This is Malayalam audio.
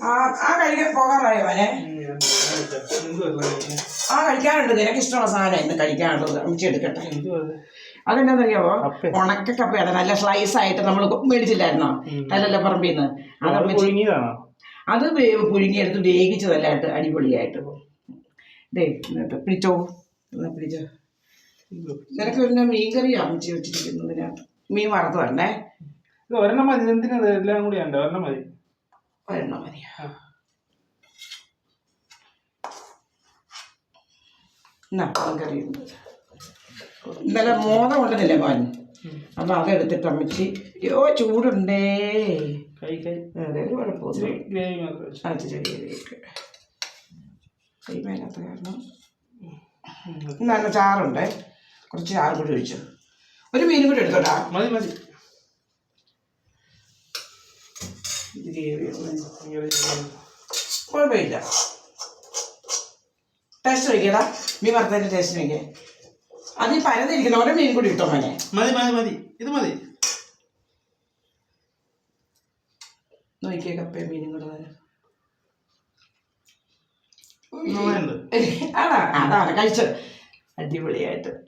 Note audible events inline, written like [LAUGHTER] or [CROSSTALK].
ആ ആ കഴിക്കാൻ കഴിക്കാനുണ്ട്. നിനക്ക് ഇഷ്ടമുള്ള സാധനം ഇന്ന് കഴിക്കാനുണ്ട് അമ്മച്ചി എടുക്കട്ടെ. അതെന്താണെന്നറിയാവോ കപ്പ. ഉണക്ക കപ്പയാണ് നല്ല സ്ലൈസ് ആയിട്ട് നമ്മൾ മേടിച്ചില്ലായിരുന്നോ? കല്ലല്ല പറമ്പിൽ നിന്ന് അത് അത് പുഴുങ്ങിയെടുത്ത് വേഗിച്ചതല്ലായിട്ട് അടിപൊളിയായിട്ട്. ദേ പിടിച്ചോ? പിടിച്ചോ? നിനക്ക് പിന്നെ മീൻകറി അമ്മച്ചി വെച്ചിരിക്കുന്നതിനകത്ത്. മീൻ വറുത്തു വരണേ ഇത് ഒരെണ്ണം മതി. എന്തിനാ എല്ലാം കൂടി ഉണ്ട് ഒരെണ്ണം മതി. ഒരെണ്ണം ആ. എന്നാ മീൻകറി ഉണ്ട്. ഇന്നലെ മോദം കൊണ്ടുവന്നില്ലേ മോൻ? അപ്പം അതെടുത്തിട്ട് അമ്മച്ചി അയ്യോ ചൂടുണ്ടേ. കൈ കൈ. അതെ ഒരു കുഴപ്പമൊന്നും. അത് ചെറിയ കൈ മേലാത്ത കാരണം നല്ല ചാറുണ്ടേ. കുറച്ച് ചാറും കൂടി ഒഴിച്ചു. ഒരു മീനും കൂടി എടുത്തോട്ടാ മതി മതി. ഗ്രേവി. കുഴപ്പമില്ല. ടേസ്റ്റ് നോക്കിയടാ. മീൻ വറുത്തതിന്റെ ടേസ്റ്റ് നോക്കിയേ. അത് ഈ പരന്നിരിക്കുന്ന ഓരോ മീൻ കൂടി ഇട്ടോ മോനെ. മതി മതി മതി. ഇത് മതി. നോക്കിയ കപ്പയും മീനും കൂടെ തരാം [LAUGHS] ആടാ അതാ അതാണ് കഴിച്ചത്. അടിപൊളിയായിട്ട്.